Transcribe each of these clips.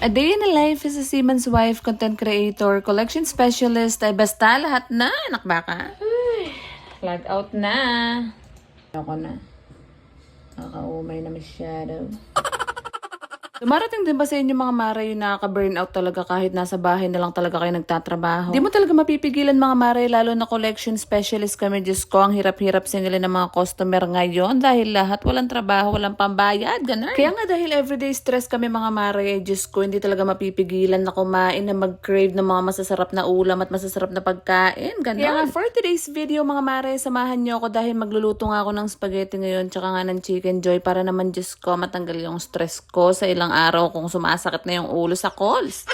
A day in the life is a seaman's wife, content creator, collection specialist, ay basta lahat na. Anak baka. Ay, log out na. Ako na. Nakakaumay na masyado. Dumarating din ba sa inyo mga mare yung nakaka-burnout talaga kahit nasa bahay na lang talaga kayo nagtatrabaho? Di mo talaga mapipigilan mga mare, lalo na collection specialist kami. Diyos ko, ang hirap-hirap singilin ng mga customer ngayon dahil lahat walang trabaho, walang pambayad, ganun. Kaya nga dahil everyday stress kami mga mare, Diyos ko, hindi talaga mapipigilan na kumain na mag-crave ng mga masasarap na ulam at masasarap na pagkain, ganun. Kaya nga for today's video mga mare, samahan niyo ako dahil magluluto nga ako ng spaghetti ngayon tsaka nga ng chicken joy para naman Diyos ko matanggal yung stress ko sa ilang araw kung sumasakit na yung ulo sa calls.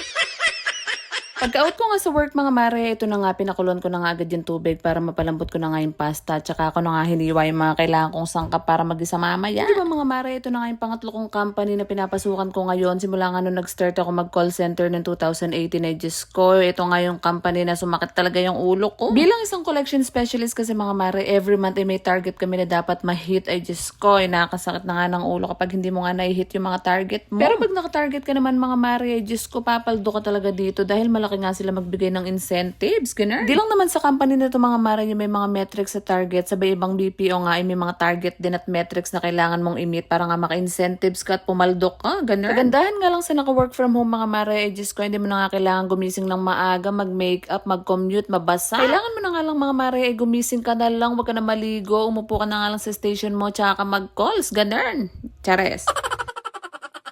Pagka-out ko nga sa work mga mare, ito na nga, pinakulon ko na nga agad yung tubig para mapalambot ko na nga yung pasta. Tsaka ako na nga hiniwa yung mga kailangan kong sangkap para mag-isa mamaya. Di ba mga mare, ito na nga yung pangatlo kong company na pinapasukan ko ngayon. Simula nga nung nag-start ako mag-call center noong 2018 ay Diyos ko. Ito nga yung company na sumakit talaga yung ulo ko. Bilang isang collection specialist kasi mga mare, every month ay may target kami na dapat ma-hit ay Diyos ko. Ay nakakasakit na nga ng ulo kapag hindi mo nga na-hit yung mga target mo. Pero pag naka-target ka naman mga mare, ay Diyos ko, papaldo ka talaga dito dahil malaki nga sila magbigay ng incentives, ganun. Di lang naman sa company na to mga yung may mga metrics sa target, sabay ibang BPO nga ay may mga target din at metrics na kailangan mong i-meet para nga maka-incentives ka at pumaldo ka, ganun. Kagandahan nga lang sa naka-work from home mga mare, ay Diyos ko, hindi mo na nga kailangan gumising ng maaga, mag-makeup, mag-commute, mabasa. Kailangan mo na nga lang mga mare ay gumising ka na lang, wag ka na maligo, umupo ka na nga lang sa station mo, tsaka ka mag-calls, ganun. Chares.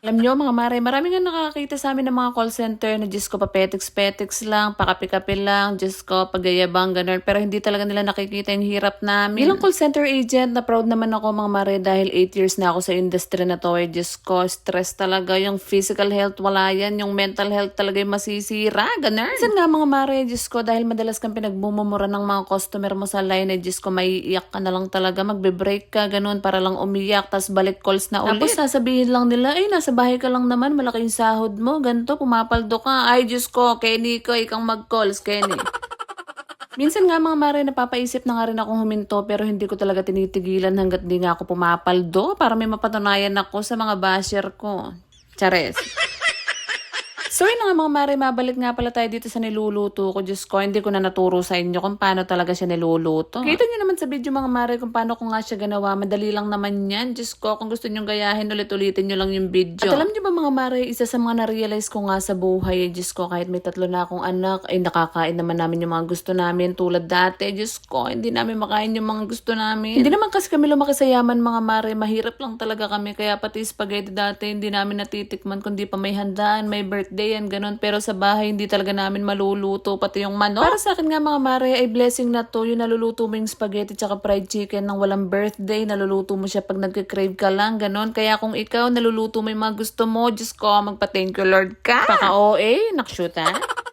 Alam nyo mga mare, marami nga nakakita sa amin ng mga call center na Diyos ko papetiks-petiks lang, pakapi-kapi lang, Diyos ko pagayabang, ganun. Pero hindi talaga nila nakikita yung hirap namin. Bilang call center agent, na proud naman ako mga mare dahil 8 years na ako sa industry na to. Eh, Diyos ko, stress talaga. Yung physical health, wala yan. Yung mental health talaga yung masisira, ganun. Minsan nga mga mare, Diyos ko, dahil madalas kang pinagbumumura ng mga customer mo sa line, eh, Diyos ko, may iyak ka na lang talaga, magbe-break ka, ganun, para lang umiyak, tas balik calls na ulit. Tapos sasabihin lang nila, ay, nasa bahay ka lang naman, malaking sahod mo, ganito, pumapaldo ka. Ay, Diyos ko, Kenny ko, ikang mag-calls, Kenny. Minsan nga mga mare, napapaisip na nga rin akong huminto pero hindi ko talaga tinitigilan hanggat di nga ako pumapaldo para may mapatunayan ako sa mga basher ko. Chares. So yun na nga mga mare, mabalik nga pala tayo dito sa niluluto ko. Diyos ko, hindi ko na naturo sa inyo kung paano talaga siya niluluto. Kita nyo naman sa video mga mare kung paano ko nga siya ganawa. Madali lang naman yan. Diyos ko, kung gusto nyo gayahin, ulit-ulitin nyo lang yung video. At alam nyo ba mga mare, isa sa mga na-realize ko nga sa buhay, eh, Diyos ko, kahit may tatlo na akong anak, ay nakakain naman namin yung mga gusto namin tulad dati. Diyos ko, hindi namin makain yung mga gusto namin. Hindi naman kasi kami lumaki sa yaman mga mare, mahirap lang talaga kami. Kaya pati spaghetti dati, hindi namin natitikman kundi pa may handaan, may birthday yan, ganun. Pero sa bahay, hindi talaga namin maluluto, pati yung manok. Para sa akin nga mga mare, ay blessing na to, yung naluluto mo yung spaghetti tsaka fried chicken ng walang birthday, naluluto mo siya pag nagka-crave ka lang, ganun. Kaya kung ikaw naluluto mo yung mga gusto mo, Diyos ko, magpa-thank you Lord ka. Paka-OA, nakshoot ha?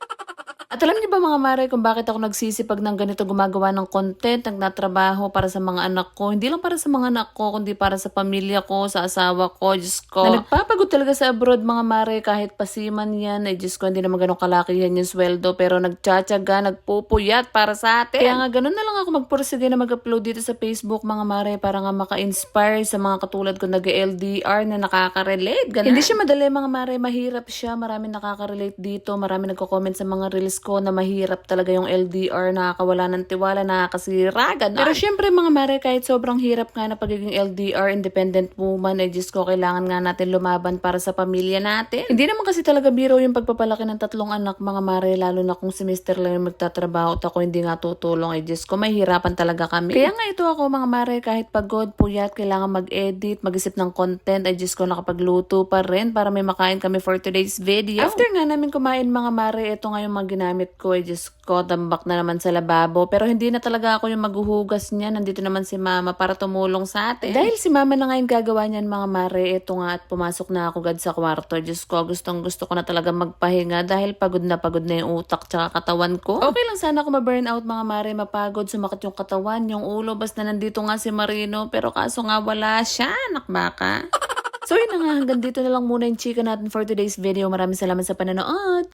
At alam niyo ba mga mare kung bakit ako nagsisipag ng ganito gumagawa ng content, nagtatrabaho para sa mga anak ko. Hindi lang para sa mga anak ko, kundi para sa pamilya ko, sa asawa ko, Diyos ko. Na nagpapagod talaga sa abroad mga mare, kahit pasiman yan, ay Diyos ko, hindi naman ganun kalaki yan yung sweldo, pero nagtsatsaga, nagpupuyat para sa atin. Kaya nga ganun na lang ako magpursige na mag-upload dito sa Facebook mga mare, para nga maka-inspire sa mga katulad ko nag-LDR na nakaka-relate. Ganun. Hindi siya madali mga mare, mahirap siya. Marami nakaka-relate dito, marami nagko-comment sa mga reels ko na mahirap talaga yung LDR, nakakawala ng tiwala, nakakasira, ganun. Pero syempre mga mare, kahit sobrang hirap nga na pagiging LDR, independent woman, eh Diyos ko, kailangan nga natin lumaban para sa pamilya natin. Hindi naman kasi talaga biro yung pagpapalaki ng tatlong anak, mga mare, lalo na kung si Mr. lang yung magtatrabaho at ako hindi nga tutulong, eh Diyos ko, mahirapan talaga kami. Kaya nga ito ako mga mare, kahit pagod, puyat, kailangan mag-edit, mag-isip ng content, ay Diyos ko, nakapagluto pa rin para may makain kami for today's video. After nga namin kumain mga mare, ito nga yung mga ginamit ko, ay Diyos ko, tambak na naman sa lababo. Pero hindi na talaga ako yung maghuhugas niya. Nandito naman si mama para tumulong sa atin. Dahil si mama na nga yung gagawa niyan mga mare, ito nga at pumasok na ako gad sa kwarto. Diyos ko, gustong gusto ko na talaga magpahinga dahil pagod na pagod na yung utak tsaka katawan ko. Okay lang sana ako ma-burn out mga mare, mapagod, sumakit yung katawan, yung ulo, basta nandito nga si Marino. Pero kaso nga wala siya, nakbaka. So yun na nga, hanggang dito na lang muna yung chika natin for today's video. Maraming salamat sa panonood.